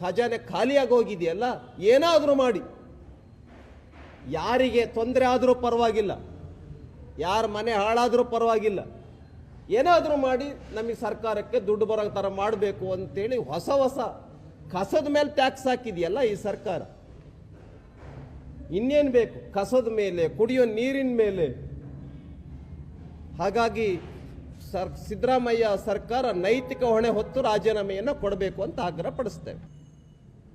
ಖಜಾನೆ ಖಾಲಿಯಾಗಿ ಹೋಗಿದೆಯಲ್ಲ ಏನಾದರೂ ಮಾಡಿ. ಯಾರಿಗೆ ತೊಂದರೆ ಆದರೂ ಪರವಾಗಿಲ್ಲ. ಯಾರ ಮನೆ ಹಾಳಾದರೂ ಪರವಾಗಿಲ್ಲ. ಏನಾದರೂ ಮಾಡಿ ನಮಗೆ ಸರ್ಕಾರಕ್ಕೆ ದುಡ್ಡು ಬರೋ ಥರ ಮಾಡಬೇಕು ಅಂತೇಳಿ ಹೊಸ ಹೊಸ ಕಸದ ಮೇಲೆ ಟ್ಯಾಕ್ಸ್ ಹಾಕಿದೆಯಲ್ಲ ಈ ಸರ್ಕಾರ. ಇನ್ನೇನು ಬೇಕು? ಕಸದ ಮೇಲೆ, ಕುಡಿಯೋ ನೀರಿನ ಮೇಲೆ. ಹಾಗಾಗಿ ಸರ್ ಸಿದ್ದರಾಮಯ್ಯ ಸರ್ಕಾರ ನೈತಿಕ ಹೊಣೆ ಹೊತ್ತು ರಾಜೀನಾಮೆಯನ್ನು ಕೊಡಬೇಕು ಅಂತ ಆಗ್ರಹ ಪಡಿಸ್ತೇವೆ.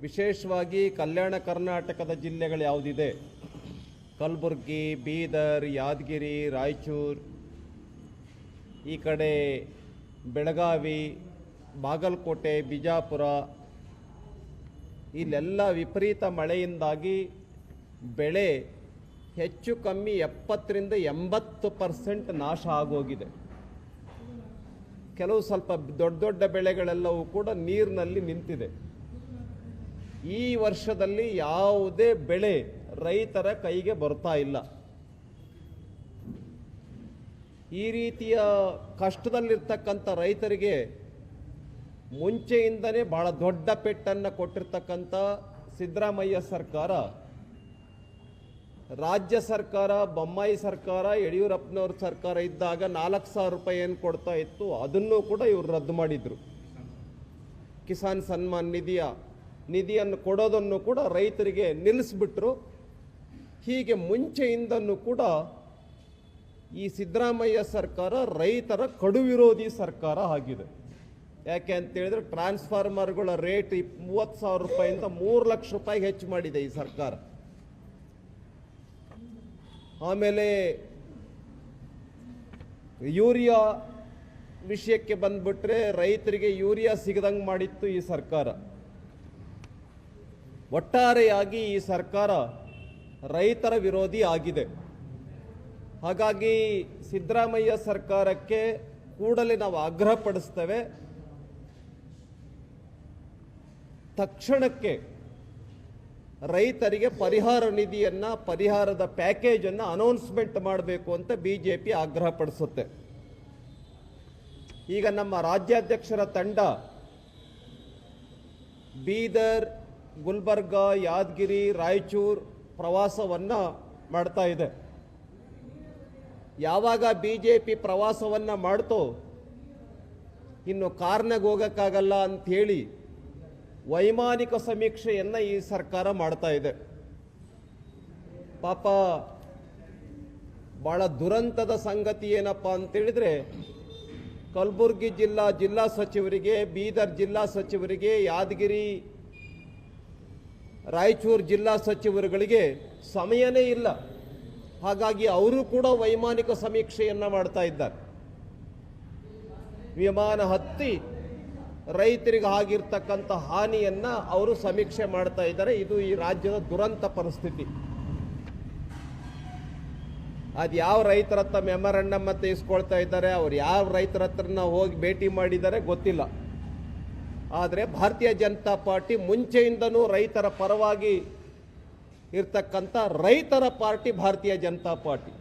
ವಿಶೇಷವಾಗಿ ಕಲ್ಯಾಣ ಕರ್ನಾಟಕದ ಜಿಲ್ಲೆಗಳು ಯಾವುದಿದೆ? ಕಲಬುರ್ಗಿ, ಬೀದರ್, ಯಾದಗಿರಿ, ರಾಯಚೂರು, ಈ ಕಡೆ ಬೆಳಗಾವಿ, ಬಾಗಲಕೋಟೆ, ಬಿಜಾಪುರ, ಇಲ್ಲೆಲ್ಲ ವಿಪರೀತ ಮಳೆಯಿಂದಾಗಿ ಬೆಳೆ ಹೆಚ್ಚು ಕಮ್ಮಿ ಎಪ್ಪತ್ತರಿಂದ ಎಂಬತ್ತು ಪರ್ಸೆಂಟ್ ನಾಶ ಆಗೋಗಿದೆ. ಕೆಲವು ಸ್ವಲ್ಪ ದೊಡ್ಡ ದೊಡ್ಡ ಬೆಳೆಗಳೆಲ್ಲವೂ ಕೂಡ ನೀರಿನಲ್ಲಿ ನಿಂತಿದೆ. ಈ ವರ್ಷದಲ್ಲಿ ಯಾವುದೇ ಬೆಳೆ ರೈತರ ಕೈಗೆ ಬರ್ತಾ ಇಲ್ಲ. ಈ ರೀತಿಯ ಕಷ್ಟದಲ್ಲಿರ್ತಕ್ಕಂಥ ರೈತರಿಗೆ ಮುಂಚೆಯಿಂದನೇ ಭಾಳ ದೊಡ್ಡ ಪೆಟ್ಟನ್ನು ಕೊಟ್ಟಿರ್ತಕ್ಕಂಥ ಸಿದ್ದರಾಮಯ್ಯ ಸರ್ಕಾರ ರಾಜ್ಯ ಸರ್ಕಾರ, ಬೊಮ್ಮಾಯಿ ಸರ್ಕಾರ, ಯಡಿಯೂರಪ್ಪನವ್ರ ಸರ್ಕಾರ ಇದ್ದಾಗ ನಾಲ್ಕು ಸಾವಿರ ರೂಪಾಯಿ ಏನು ಕೊಡ್ತಾ ಇತ್ತು, ಅದನ್ನು ಕೂಡ ಇವರು ರದ್ದು ಮಾಡಿದರು. ಕಿಸಾನ್ ಸನ್ಮಾನ್ ನಿಧಿಯ, ನಿಧಿಯನ್ನು ಕೊಡೋದನ್ನು ಕೂಡ ರೈತರಿಗೆ ನಿಲ್ಲಿಸ್ಬಿಟ್ರು. ಹೀಗೆ ಮುಂಚೆಯಿಂದನೂ ಕೂಡ ಈ ಸಿದ್ದರಾಮಯ್ಯ ಸರ್ಕಾರ ರೈತರ ಕಡು ವಿರೋಧಿ ಸರ್ಕಾರ ಆಗಿದೆ. ಯಾಕೆ ಅಂತೇಳಿದ್ರೆ ಟ್ರಾನ್ಸ್ಫಾರ್ಮರ್ಗಳ ರೇಟ್ ಮೂವತ್ತು ಸಾವಿರ ರೂಪಾಯಿಂದ ಮೂರು ಲಕ್ಷ ರೂಪಾಯಿಗೆ ಹೆಚ್ಚು ಮಾಡಿದೆ ಈ ಸರ್ಕಾರ. ಆಮೇಲೆ ಯೂರಿಯಾ ವಿಷಯಕ್ಕೆ ಬಂದ್ಬಿಟ್ರೆ ರೈತರಿಗೆ ಯೂರಿಯಾ ಸಿಗದಂಗೆ ಮಾಡಿತ್ತು ಈ ಸರ್ಕಾರ. ಒಟ್ಟಾರೆಯಾಗಿ ಈ ಸರ್ಕಾರ ರೈತರ ವಿರೋಧಿ ಆಗಿದೆ. ಹಾಗಾಗಿ ಸಿದ್ದರಾಮಯ್ಯ ಸರ್ಕಾರಕ್ಕೆ ಕೂಡಲೇ ನಾವು ಆಗ್ರಹ ಪಡಿಸ್ತೇವೆ ತಕ್ಷಣಕ್ಕೆ ರೈತರಿಗೆ ಪರಿಹಾರ ನಿಧಿಯನ್ನು, ಪರಿಹಾರದ ಪ್ಯಾಕೇಜ್ ಅನ್ನ ಅನೌನ್ಸ್ಮೆಂಟ್ ಮಾಡಬೇಕು ಅಂತ ಬಿಜೆಪಿ ಆಗ್ರಹ ಪಡಿಸುತ್ತೆ. ಈಗ ನಮ್ಮ ರಾಜ್ಯಾಧ್ಯಕ್ಷರ ತಂಡ ಬೀದರ್, ಗುಲ್ಬರ್ಗ, ಯಾದಗಿರಿ, ರಾಯಚೂರು ಪ್ರವಾಸವನ್ನ ಮಾಡ್ತಾ ಇದೆ. ಯಾವಾಗ ಬಿಜೆಪಿ ಪ್ರವಾಸವನ್ನ ಮಾಡ್ತೋ, ಇನ್ನು ಕಾರ್ನಾಗ ಹೋಗಕ್ಕಾಗಲ್ಲ ಅಂತ ಹೇಳಿ ವೈಮಾನಿಕ ಸಮೀಕ್ಷೆಯನ್ನು ಈ ಸರ್ಕಾರ ಮಾಡ್ತಾ ಇದೆ. ಪಾಪ ಬಹಳ ದುರಂತದ ಸಂಗತಿ ಏನಪ್ಪ ಅಂತೇಳಿದರೆ, ಕಲಬುರಗಿ ಜಿಲ್ಲಾ ಜಿಲ್ಲಾ ಸಚಿವರಿಗೆ, ಬೀದರ್ ಜಿಲ್ಲಾ ಸಚಿವರಿಗೆ, ಯಾದಗಿರಿ, ರಾಯಚೂರು ಜಿಲ್ಲಾ ಸಚಿವರುಗಳಿಗೆ ಸಮಯನೇ ಇಲ್ಲ. ಹಾಗಾಗಿ ಅವರು ಕೂಡ ವೈಮಾನಿಕ ಸಮೀಕ್ಷೆಯನ್ನ ಮಾಡ್ತಾ ಇದ್ದಾರೆ. ವಿಮಾನ ಹತ್ತಿ ರೈತರಿಗೆ ಆಗಿರ್ತಕ್ಕಂಥ ಹಾನಿಯನ್ನು ಅವರು ಸಮೀಕ್ಷೆ ಮಾಡ್ತಾ ಇದ್ದಾರೆ. ಇದು ಈ ರಾಜ್ಯದ ದುರಂತ ಪರಿಸ್ಥಿತಿ. ಅದು ಯಾವ ರೈತರ ಹತ್ರ ಮತ್ತೆ ಇಸ್ಕೊಳ್ತಾ ಇದ್ದಾರೆ, ಅವ್ರು ಯಾವ ರೈತರ ಹತ್ರನ ಹೋಗಿ ಭೇಟಿ ಮಾಡಿದ್ದಾರೆ ಗೊತ್ತಿಲ್ಲ. ಆದರೆ ಭಾರತೀಯ ಜನತಾ ಪಾರ್ಟಿ ಮುಂಚೆಯಿಂದನೂ ರೈತರ ಪರವಾಗಿ ಇರ್ತಕ್ಕಂಥ ರೈತರ ಪಾರ್ಟಿ ಭಾರತೀಯ ಜನತಾ ಪಾರ್ಟಿ.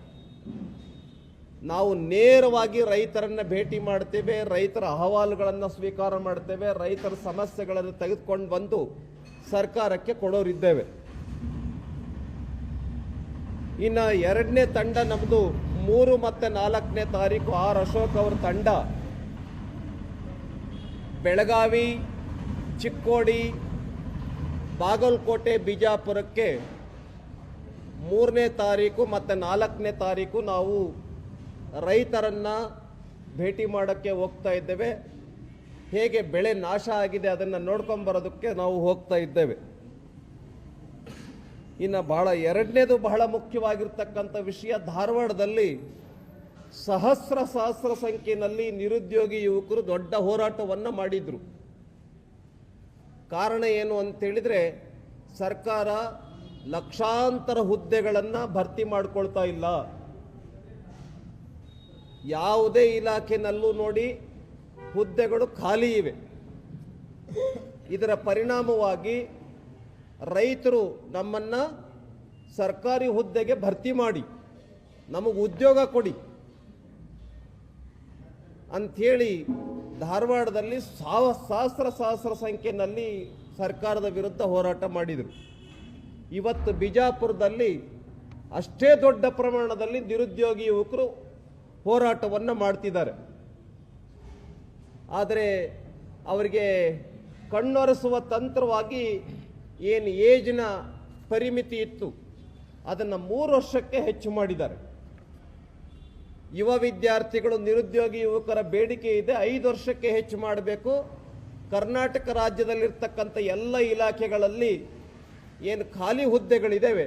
ನಾವು ನೇರವಾಗಿ ರೈತರನ್ನ ಭೇಟಿ ಮಾಡ್ತೇವೆ, ರೈತರ ಅಹವಾಲುಗಳನ್ನು ಸ್ವೀಕಾರ ಮಾಡ್ತೇವೆ, ರೈತರ ಸಮಸ್ಯೆಗಳನ್ನು ತೆಗೆದುಕೊಂಡು ಬಂದು ಸರ್ಕಾರಕ್ಕೆ ಕೊಡೋರಿದ್ದೇವೆ. ಇನ್ನು ಎರಡನೇ ತಂಡ ನಮ್ಮದು ಮೂರು ಮತ್ತು ನಾಲ್ಕನೇ ತಾರೀಕು ಆರ್ ಅಶೋಕ್ ಅವರ ತಂಡ. ಬೆಳಗಾವಿ, ಚಿಕ್ಕೋಡಿ, ಬಾಗಲಕೋಟೆ, ಬಿಜಾಪುರಕ್ಕೆ ಮೂರನೇ ತಾರೀಕು ಮತ್ತು ನಾಲ್ಕನೇ ತಾರೀಕು ನಾವು ರೈತರನ್ನ ಭೇಟಿ ಮಾಡೋಕ್ಕೆ ಹೋಗ್ತಾ ಇದ್ದೇವೆ. ಹೇಗೆ ಬೆಳೆ ನಾಶ ಆಗಿದೆ ಅದನ್ನು ನೋಡ್ಕೊಂಬರೋದಕ್ಕೆ ನಾವು ಹೋಗ್ತಾ ಇದ್ದೇವೆ. ಇನ್ನು ಬಹಳ ಎರಡನೇದು ಬಹಳ ಮುಖ್ಯವಾಗಿರ್ತಕ್ಕಂಥ ವಿಷಯ ಧಾರವಾಡದಲ್ಲಿ ಸಹಸ್ರ ಸಹಸ್ರ ಸಂಖ್ಯೆಯಲ್ಲಿ ನಿರುದ್ಯೋಗಿ ಯುವಕರು ದೊಡ್ಡ ಹೋರಾಟವನ್ನು ಮಾಡಿದರು. ಕಾರಣ ಏನು ಅಂತೇಳಿದರೆ ಸರ್ಕಾರ ಲಕ್ಷಾಂತರ ಹುದ್ದೆಗಳನ್ನು ಭರ್ತಿ ಮಾಡಿಕೊಳ್ತಾ ಇಲ್ಲ. ಯಾವುದೇ ಇಲಾಖೆನಲ್ಲೂ ನೋಡಿ ಹುದ್ದೆಗಳು ಖಾಲಿ ಇವೆ. ಇದರ ಪರಿಣಾಮವಾಗಿ ರೈತರು ನಮ್ಮನ್ನು ಸರ್ಕಾರಿ ಹುದ್ದೆಗೆ ಭರ್ತಿ ಮಾಡಿ, ನಮಗೆ ಉದ್ಯೋಗ ಕೊಡಿ ಅಂಥೇಳಿ ಧಾರವಾಡದಲ್ಲಿ ಸಾವ, ಸಹಸ್ರ ಸಹಸ್ರ ಸಂಖ್ಯೆಯಲ್ಲಿ ಸರ್ಕಾರದ ವಿರುದ್ಧ ಹೋರಾಟ ಮಾಡಿದರು. ಇವತ್ತು ಬಿಜಾಪುರದಲ್ಲಿ ಅಷ್ಟೇ ದೊಡ್ಡ ಪ್ರಮಾಣದಲ್ಲಿ ನಿರುದ್ಯೋಗಿ ಯುವಕರು ಹೋರಾಟವನ್ನು ಮಾಡ್ತಿದ್ದಾರೆ. ಆದರೆ ಅವರಿಗೆ ಕಣ್ಣೊರೆಸುವ ತಂತ್ರವಾಗಿ ಏನು ಏಜ್ನ ಪರಿಮಿತಿ ಇತ್ತು, ಅದನ್ನು ಮೂರು ವರ್ಷಕ್ಕೆ ಹೆಚ್ಚು ಮಾಡಿದ್ದಾರೆ. ಯುವ ವಿದ್ಯಾರ್ಥಿಗಳು, ನಿರುದ್ಯೋಗಿ ಯುವಕರ ಬೇಡಿಕೆ ಇದೆ, ಐದು ವರ್ಷಕ್ಕೆ ಹೆಚ್ಚು ಮಾಡಬೇಕು. ಕರ್ನಾಟಕ ರಾಜ್ಯದಲ್ಲಿರ್ತಕ್ಕಂಥ ಎಲ್ಲ ಇಲಾಖೆಗಳಲ್ಲಿ ಏನು ಖಾಲಿ ಹುದ್ದೆಗಳಿದ್ದಾವೆ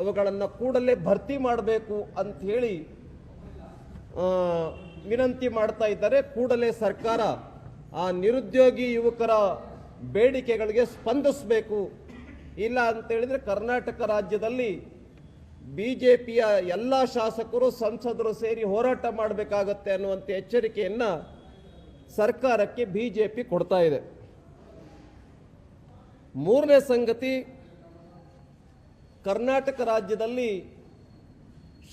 ಅವುಗಳನ್ನು ಕೂಡಲೇ ಭರ್ತಿ ಮಾಡಬೇಕು ಅಂಥೇಳಿ ವಿನಂತಿ ಮಾಡ್ತಾ ಇದ್ದಾರೆ. ಕೂಡಲೇ ಸರ್ಕಾರ ಆ ನಿರುದ್ಯೋಗಿ ಯುವಕರ ಬೇಡಿಕೆಗಳಿಗೆ ಸ್ಪಂದಿಸಬೇಕು. ಇಲ್ಲ ಅಂತ ಹೇಳಿದ್ರೆ ಕರ್ನಾಟಕ ರಾಜ್ಯದಲ್ಲಿ ಬಿ ಜೆ ಪಿಯ ಎಲ್ಲ ಶಾಸಕರು ಸಂಸದರು ಸೇರಿ ಹೋರಾಟ ಮಾಡಬೇಕಾಗತ್ತೆ ಅನ್ನುವಂಥ ಎಚ್ಚರಿಕೆಯನ್ನು ಸರ್ಕಾರಕ್ಕೆ ಬಿ ಜೆ ಪಿ ಕೊಡ್ತಾ ಇದೆ. ಮೂರನೇ ಸಂಗತಿ, ಕರ್ನಾಟಕ ರಾಜ್ಯದಲ್ಲಿ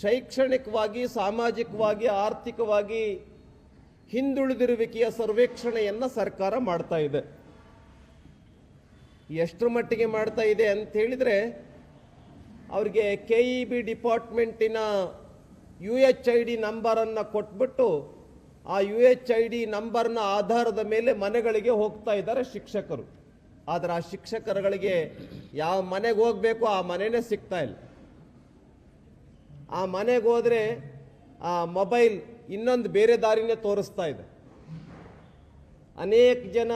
ಶೈಕ್ಷಣಿಕವಾಗಿ, ಸಾಮಾಜಿಕವಾಗಿ, ಆರ್ಥಿಕವಾಗಿ ಹಿಂದುಳಿದಿರುವಿಕೆಯ ಸರ್ವೇಕ್ಷಣೆಯನ್ನು ಸರ್ಕಾರ ಮಾಡ್ತಾ ಇದೆ. ಎಷ್ಟರ ಮಟ್ಟಿಗೆ ಮಾಡ್ತಾ ಇದೆ ಅಂತ ಹೇಳಿದರೆ, ಅವರಿಗೆ ಕೆ ಇ ಬಿ ಡಿಪಾರ್ಟ್ಮೆಂಟಿನ ಯು ಎಚ್ ಐ ಡಿ ನಂಬರನ್ನು ಕೊಟ್ಬಿಟ್ಟು, ಆ ಯು ಎಚ್ ಐ ಡಿ ನಂಬರ್ನ ಆಧಾರದ ಮೇಲೆ ಮನೆಗಳಿಗೆ ಹೋಗ್ತಾ ಇದ್ದಾರೆ ಶಿಕ್ಷಕರು. ಆದರೆ ಆ ಶಿಕ್ಷಕರುಗಳಿಗೆ ಯಾವ ಮನೆಗೆ ಹೋಗಬೇಕು ಆ ಮನೆಯೇ ಸಿಗ್ತಾ ಇಲ್ಲ. ಆ ಮನೆಗೆ ಹೋದರೆ ಆ ಮೊಬೈಲ್ ಇನ್ನೊಂದು ಬೇರೆ ದಾರಿನೇ ತೋರಿಸ್ತಾ ಇದೆ. ಅನೇಕ ಜನ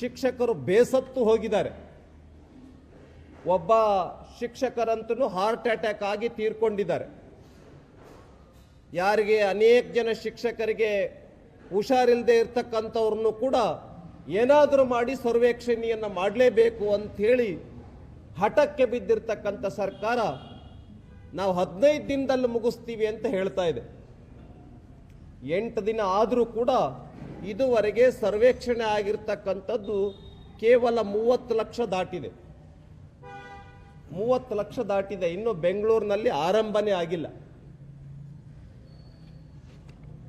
ಶಿಕ್ಷಕರು ಬೇಸತ್ತು ಹೋಗಿದ್ದಾರೆ. ಒಬ್ಬ ಶಿಕ್ಷಕರಂತೂ ಹಾರ್ಟ್ ಅಟ್ಯಾಕ್ ಆಗಿ ತೀರ್ಕೊಂಡಿದ್ದಾರೆ. ಯಾರಿಗೆ ಅನೇಕ ಜನ ಶಿಕ್ಷಕರಿಗೆ ಹುಷಾರಿಲ್ಲದೆ ಇರ್ತಕ್ಕಂಥವ್ರನ್ನು ಕೂಡ ಏನಾದರೂ ಮಾಡಿ ಸರ್ವೇಕ್ಷಣೆಯನ್ನು ಮಾಡಲೇಬೇಕು ಅಂಥೇಳಿ ಹಠಕ್ಕೆ ಬಿದ್ದಿರ್ತಕ್ಕಂಥ ಸರ್ಕಾರ ನಾವು ಹದಿನೈದು ದಿನದಲ್ಲಿ ಮುಗಿಸ್ತೀವಿ ಅಂತ ಹೇಳ್ತಾ ಇದೆ. ಎಂಟು ದಿನ ಆದರೂ ಕೂಡ ಇದುವರೆಗೆ ಸರ್ವೇಕ್ಷಣೆ ಆಗಿರ್ತಕ್ಕಂಥದ್ದು ಕೇವಲ ಮೂವತ್ತು ಲಕ್ಷ ದಾಟಿದೆ. ಮೂವತ್ತು ಲಕ್ಷ ದಾಟಿದೆ. ಇನ್ನು ಬೆಂಗಳೂರಿನಲ್ಲಿ ಆರಂಭನೇ ಆಗಿಲ್ಲ.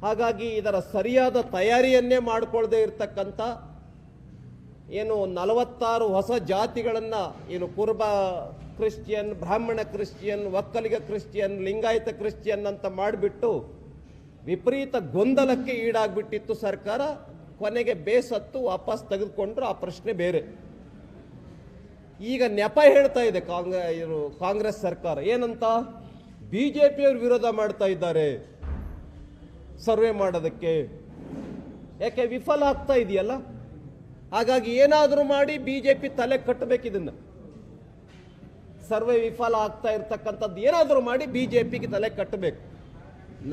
ಹಾಗಾಗಿ ಇದರ ಸರಿಯಾದ ತಯಾರಿಯನ್ನೇ ಮಾಡಿಕೊಳ್ಳದೆ ಇರತಕ್ಕಂಥ ಏನು ನಲವತ್ತಾರು ಹೊಸ ಜಾತಿಗಳನ್ನು ಏನು Kuruba Christian, Brahmana Christian, Vokkaliga Christian, Lingayat Christian ಅಂತ ಮಾಡಿಬಿಟ್ಟು ವಿಪರೀತ ಗೊಂದಲಕ್ಕೆ ಈಡಾಗ್ಬಿಟ್ಟಿತ್ತು ಸರ್ಕಾರ. ಕೊನೆಗೆ ಬೇಸತ್ತು ವಾಪಸ್ ತೆಗೆದುಕೊಂಡ್ರು. ಆ ಪ್ರಶ್ನೆ ಬೇರೆ. ಈಗ ನೆಪ ಹೇಳ್ತಾ ಇದೆ ಕಾಂಗ್ರೆ ಕಾಂಗ್ರೆಸ್ ಸರ್ಕಾರ. ಏನಂತ? ಬಿ ಜೆ ಪಿಯವರು ವಿರೋಧ ಮಾಡ್ತಾ ಇದ್ದಾರೆ. ಸರ್ವೆ ಮಾಡೋದಕ್ಕೆ. ಯಾಕೆ ವಿಫಲ ಆಗ್ತಾ ಇದೆಯಲ್ಲ? ಹಾಗಾಗಿ ಏನಾದರೂ ಮಾಡಿ ಬಿ ಜೆ ಪಿ ತಲೆ ಕಟ್ಟಬೇಕು ಇದನ್ನು. ಸರ್ವೆ ವಿಫಲ ಆಗ್ತಾ ಇರ್ತಕ್ಕಂಥದ್ದು ಏನಾದರೂ ಮಾಡಿ ಬಿ ಜೆ ಪಿಗೆ ತಲೆ ಕಟ್ಟಬೇಕು.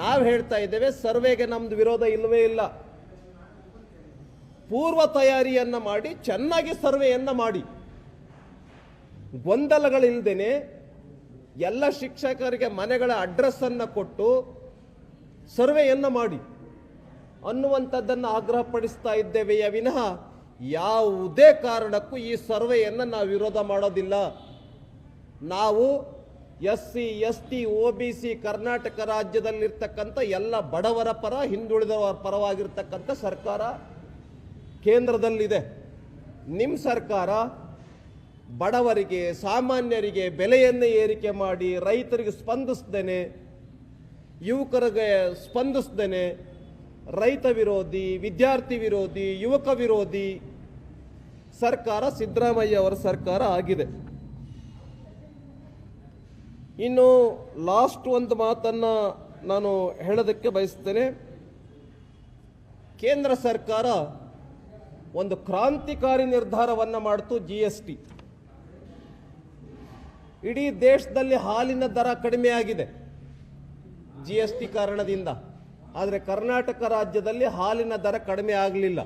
ನಾವು ಹೇಳ್ತಾ ಇದ್ದೇವೆ, ಸರ್ವೆಗೆ ನಮ್ದು ವಿರೋಧ ಇಲ್ಲವೇ ಇಲ್ಲ. ಪೂರ್ವ ತಯಾರಿಯನ್ನು ಮಾಡಿ, ಚೆನ್ನಾಗಿ ಸರ್ವೆಯನ್ನು ಮಾಡಿ. ಗೊಂದಲಗಳಿಲ್ಲದೇನೆ ಎಲ್ಲ ಶಿಕ್ಷಕರಿಗೆ ಮನೆಗಳ ಅಡ್ರೆಸ್ ಅನ್ನ ಕೊಟ್ಟು ಸರ್ವೆಯನ್ನು ಮಾಡಿ. ಅನ್ನುವಂಥದ್ದನ್ನು ಆಗ್ರಹಪಡಿಸ್ತಾ ಇದ್ದೇವೆಯ ವಿನಃ ಯಾವುದೇ ಕಾರಣಕ್ಕೂ ಈ ಸರ್ವೆಯನ್ನು ನಾವು ವಿರೋಧ ಮಾಡೋದಿಲ್ಲ. ನಾವು S C S T O B C, Karnataka ರಾಜ್ಯದಲ್ಲಿರ್ತಕ್ಕಂಥ ಎಲ್ಲ ಬಡವರ ಪರ, ಹಿಂದುಳಿದವರ ಪರವಾಗಿರ್ತಕ್ಕಂಥ ಸರ್ಕಾರ ಕೇಂದ್ರದಲ್ಲಿದೆ. ನಿಮ್ಮ ಸರ್ಕಾರ ಬಡವರಿಗೆ, ಸಾಮಾನ್ಯರಿಗೆ ಬೆಲೆಯನ್ನೇ ಏರಿಕೆ ಮಾಡಿ ರೈತರಿಗೆ ಸ್ಪಂದಿಸ್ದೇನೆ, ಯುವಕರಿಗೆ ಸ್ಪಂದಿಸ್ದೇನೆ, ರೈತ ವಿರೋಧಿ, ವಿದ್ಯಾರ್ಥಿ ವಿರೋಧಿ, ಯುವಕ ವಿರೋಧಿ ಸರ್ಕಾರ ಸಿದ್ದರಾಮಯ್ಯ ಅವರ ಸರ್ಕಾರ ಆಗಿದೆ. ಇನ್ನು ಲಾಸ್ಟ್ ಒಂದು ಮಾತನ್ನು ನಾನು ಹೇಳೋದಕ್ಕೆ ಬಯಸ್ತೇನೆ. ಕೇಂದ್ರ ಸರ್ಕಾರ ಒಂದು ಕ್ರಾಂತಿಕಾರಿ ನಿರ್ಧಾರವನ್ನು ಮಾಡ್ತು ಜಿ ಎಸ್ ಟಿ ಇಡೀ ದೇಶದಲ್ಲಿ ಹಾಲಿನ ದರ ಕಡಿಮೆ ಆಗಿದೆ ಜಿ ಎಸ್ ಟಿ ಕಾರಣದಿಂದ. ಆದರೆ ಕರ್ನಾಟಕ ರಾಜ್ಯದಲ್ಲಿ ಹಾಲಿನ ದರ ಕಡಿಮೆ ಆಗಲಿಲ್ಲ.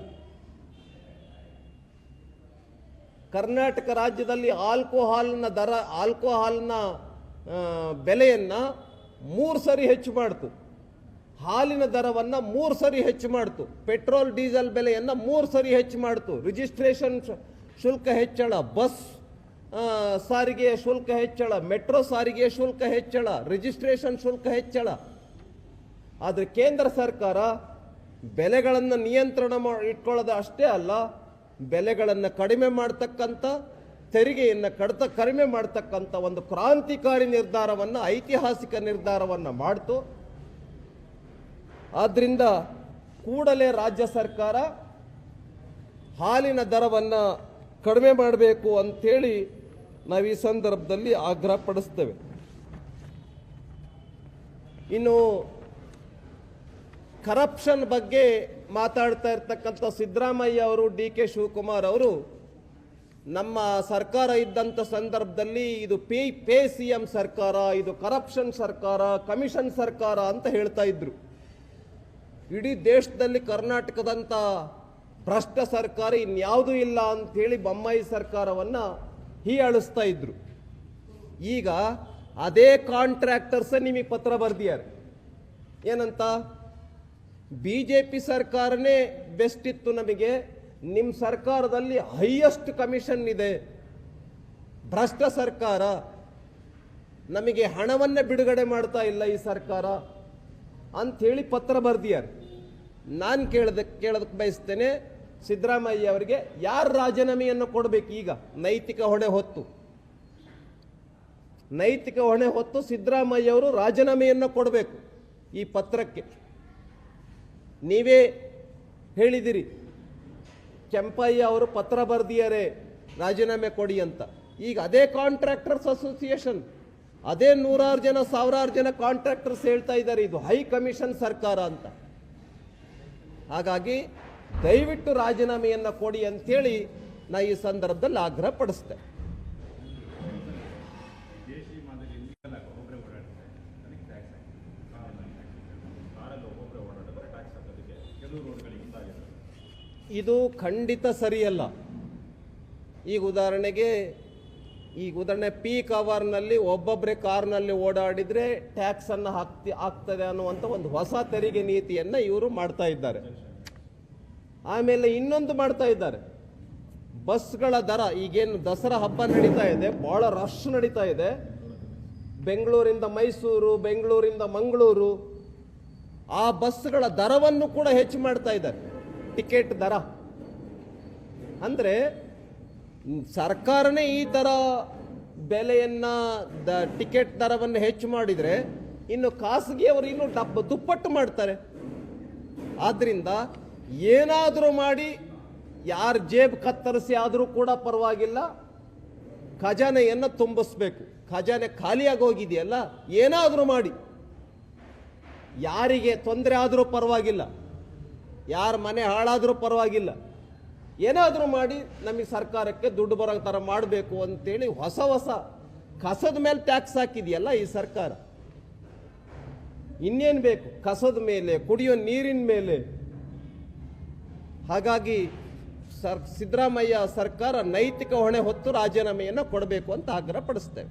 ಕರ್ನಾಟಕ ರಾಜ್ಯದಲ್ಲಿ ಆಲ್ಕೋಹಾಲ್ನ ದರ ಆಲ್ಕೋಹಾಲ್ನ ಬೆಲೆಯನ್ನ ಮೂರು ಸರಿ ಹೆಚ್ಚು ಮಾಡಿತು. ಹಾಲಿನ ದರವನ್ನು ಮೂರು ಸರಿ ಹೆಚ್ಚು ಮಾಡಿತು. ಪೆಟ್ರೋಲ್ ಡೀಸೆಲ್ ಬೆಲೆಯನ್ನು ಮೂರು ಸರಿ ಹೆಚ್ಚು ಮಾಡಿತು. ರಿಜಿಸ್ಟ್ರೇಷನ್ ಶುಲ್ಕ ಹೆಚ್ಚಳ ಬಸ್ ಆ, ಸಾರಿಗೆಯ ಶುಲ್ಕ ಹೆಚ್ಚಳ ಮೆಟ್ರೋ ಸಾರಿಗೆಯ ಶುಲ್ಕ ಹೆಚ್ಚಳ ರಿಜಿಸ್ಟ್ರೇಷನ್ ಶುಲ್ಕ ಹೆಚ್ಚಳ. ಆದರೆ ಕೇಂದ್ರ ಸರ್ಕಾರ ಬೆಲೆಗಳನ್ನು ನಿಯಂತ್ರಣ ಮಾ ಇಟ್ಕೊಳ್ಳೋದು ಅಷ್ಟೇ ಅಲ್ಲ ಬೆಲೆಗಳನ್ನು ಕಡಿಮೆ ಮಾಡ್ತಕ್ಕಂಥ ತೆರಿಗೆಯನ್ನು ಕಡಿತ ಕಡಿಮೆ ಮಾಡ್ತಕ್ಕಂಥ ಒಂದು ಕ್ರಾಂತಿಕಾರಿ ನಿರ್ಧಾರವನ್ನು, ಐತಿಹಾಸಿಕ ನಿರ್ಧಾರವನ್ನು ಮಾಡ್ತು. ಆದ್ದರಿಂದ ಕೂಡಲೇ ರಾಜ್ಯ ಸರ್ಕಾರ ಹಾಲಿನ ದರವನ್ನು ಕಡಿಮೆ ಮಾಡಬೇಕು ಅಂಥೇಳಿ ನಾವು ಈ ಸಂದರ್ಭದಲ್ಲಿ ಆಗ್ರಹ ಪಡಿಸ್ತೇವೆ. ಇನ್ನು ಕರಪ್ಷನ್ ಬಗ್ಗೆ ಮಾತಾಡ್ತಾ ಇರ್ತಕ್ಕಂಥ ಸಿದ್ದರಾಮಯ್ಯ ಅವರು, ಡಿ ಕೆ ಶಿವಕುಮಾರ್ ಅವರು ನಮ್ಮ ಸರ್ಕಾರ ಇದ್ದಂಥ ಸಂದರ್ಭದಲ್ಲಿ ಇದು ಪೇ ಪೇ ಸಿ ಎಂ ಸರ್ಕಾರ, ಇದು ಕರಪ್ಷನ್ ಸರ್ಕಾರ ಕಮಿಷನ್ ಸರ್ಕಾರ ಅಂತ ಹೇಳ್ತಾ ಇದ್ರು. ಇಡೀ ದೇಶದಲ್ಲಿ ಕರ್ನಾಟಕದಂಥ ಭ್ರಷ್ಟ ಸರ್ಕಾರ ಇನ್ಯಾವುದೂ ಇಲ್ಲ ಅಂಥೇಳಿ ಬೊಮ್ಮಾಯಿ ಸರ್ಕಾರವನ್ನು ಹೀಯಾಳಿಸ್ತಾ ಇದ್ರು. ಈಗ ಅದೇ ಕಾಂಟ್ರಾಕ್ಟರ್ಸ ನಿಮಗೆ ಪತ್ರ ಬರೆದಿದ್ದಾರೆ. ಏನಂತ? ಬಿ ಜೆ ಪಿ ಸರ್ಕಾರನೇ ಬೆಸ್ಟ್ ಇತ್ತು ನಮಗೆ. ನಿಮ್ಮ ಸರ್ಕಾರದಲ್ಲಿ ಹೈಯೆಸ್ಟ್ ಕಮಿಷನ್ ಇದೆ. ಭ್ರಷ್ಟ ಸರ್ಕಾರ. ನಮಗೆ ಹಣವನ್ನೇ ಬಿಡುಗಡೆ ಮಾಡ್ತಾ ಇಲ್ಲ ಈ ಸರ್ಕಾರ. ಅಂಥೇಳಿ ಪತ್ರ ಬರ್ದಿಯಾರು. ನಾನು ಕೇಳದಕ್ಕೆ ಕೇಳೋದಕ್ಕೆ ಬಯಸ್ತೇನೆ, ಸಿದ್ದರಾಮಯ್ಯ ಅವರಿಗೆ ಯಾರು ರಾಜೀನಾಮೆಯನ್ನು ಕೊಡಬೇಕು ಈಗ? ನೈತಿಕ ಹೊಣೆ ಹೊತ್ತು. ನೈತಿಕ ಹೊಣೆ ಹೊತ್ತು ಸಿದ್ದರಾಮಯ್ಯ ಅವರು ರಾಜೀನಾಮೆಯನ್ನು ಕೊಡಬೇಕು ಈ ಪತ್ರಕ್ಕೆ. ನೀವೇ ಹೇಳಿದಿರಿ ಕೆಂಪಯ್ಯ ಅವರು ಪತ್ರ ಬರೆದಿಯರೇ, ರಾಜೀನಾಮೆ ಕೊಡಿ ಅಂತ. ಈಗ ಅದೇ ಕಾಂಟ್ರಾಕ್ಟರ್ಸ್ ಅಸೋಸಿಯೇಷನ್ ಅದೇ ನೂರಾರು ಜನ, ಸಾವಿರಾರು ಜನ ಕಾಂಟ್ರಾಕ್ಟರ್ಸ್ ಹೇಳ್ತಾ ಇದ್ದಾರೆ, ಇದು ಹೈ ಕಮಿಷನ್ ಸರ್ಕಾರ ಅಂತ. ಹಾಗಾಗಿ ದಯವಿಟ್ಟು ರಾಜೀನಾಮೆಯನ್ನು ಕೊಡಿ ಅಂತೇಳಿ ನಾ ಈ ಸಂದರ್ಭದಲ್ಲಿ ಆಗ್ರಹ ಪಡಿಸ್ತೇನೆ ಇದು ಖಂಡಿತ ಸರಿಯಲ್ಲ. ಈಗ ಉದಾಹರಣೆಗೆ ಈಗ ಉದಾಹರಣೆ ಪೀಕ್ ಅವರ್ನಲ್ಲಿ ಒಬ್ಬೊಬ್ಬರೇ ಕಾರ್ನಲ್ಲಿ ಓಡಾಡಿದರೆ ಟ್ಯಾಕ್ಸನ್ನು ಹಾಕ್ತಿ ಆಗ್ತದೆ ಅನ್ನುವಂಥ ಒಂದು ಹೊಸ ತೆರಿಗೆ ನೀತಿಯನ್ನು ಇವರು ಮಾಡ್ತಾ ಇದ್ದಾರೆ. ಆಮೇಲೆ ಇನ್ನೊಂದು ಮಾಡ್ತಾ ಇದ್ದಾರೆ. ಬಸ್ಗಳ ದರ, ಈಗೇನು ದಸರಾ ಹಬ್ಬ ನಡೀತಾ ಇದೆ ಭಾಳ ರಶ್ ನಡೀತಾ ಇದೆ. ಬೆಂಗಳೂರಿಂದ ಮೈಸೂರು, ಬೆಂಗಳೂರಿಂದ ಮಂಗಳೂರು, ಆ ಬಸ್ಗಳ ದರವನ್ನು ಕೂಡ ಹೆಚ್ಚು ಮಾಡ್ತಾ ಇದ್ದಾರೆ. ಟಿಕೆಟ್ ದರ. ಅಂದರೆ ಸರ್ಕಾರನೇ ಈ ಥರ ಬೆಲೆಯನ್ನು ದ ಟಿಕೆಟ್ ದರವನ್ನು ಹೆಚ್ಚು ಮಾಡಿದರೆ ಇನ್ನು ಖಾಸಗಿಯವರು ಇನ್ನೂ ಡಬ್ಬ ದುಪ್ಪಟ್ಟು ಮಾಡ್ತಾರೆ. ಆದ್ದರಿಂದ ಏನಾದರೂ ಮಾಡಿ ಯಾರ ಜೇಬ್ ಕತ್ತರಿಸಿ ಆದರೂ ಕೂಡ ಪರವಾಗಿಲ್ಲ. ಖಜಾನೆಯನ್ನು ತುಂಬಿಸ್ಬೇಕು. ಖಜಾನೆ ಖಾಲಿಯಾಗಿ ಹೋಗಿದೆಯಲ್ಲ, ಏನಾದರೂ ಮಾಡಿ. ಯಾರಿಗೆ ತೊಂದರೆ ಆದರೂ ಪರವಾಗಿಲ್ಲ. ಯಾರ ಮನೆ ಹಾಳಾದರೂ ಪರವಾಗಿಲ್ಲ. ಏನಾದರೂ ಮಾಡಿ ನಮಗೆ ಸರ್ಕಾರಕ್ಕೆ ದುಡ್ಡು ಬರೋ ಥರ ಮಾಡಬೇಕು ಅಂತೇಳಿ ಹೊಸ ಹೊಸ ಕಸದ ಮೇಲೆ ಟ್ಯಾಕ್ಸ್ ಹಾಕಿದೆಯಲ್ಲ ಈ ಸರ್ಕಾರ. ಇನ್ನೇನು ಬೇಕು? ಕಸದ ಮೇಲೆ, ಕುಡಿಯೋ ನೀರಿನ ಮೇಲೆ. ಹಾಗಾಗಿ ಸರ್ ಸಿದ್ದರಾಮಯ್ಯ ಸರ್ಕಾರ ನೈತಿಕ ಹೊಣೆ ಹೊತ್ತು ರಾಜೀನಾಮೆಯನ್ನು ಕೊಡಬೇಕು ಅಂತ ಆಗ್ರಹ ಪಡಿಸ್ತೇವೆ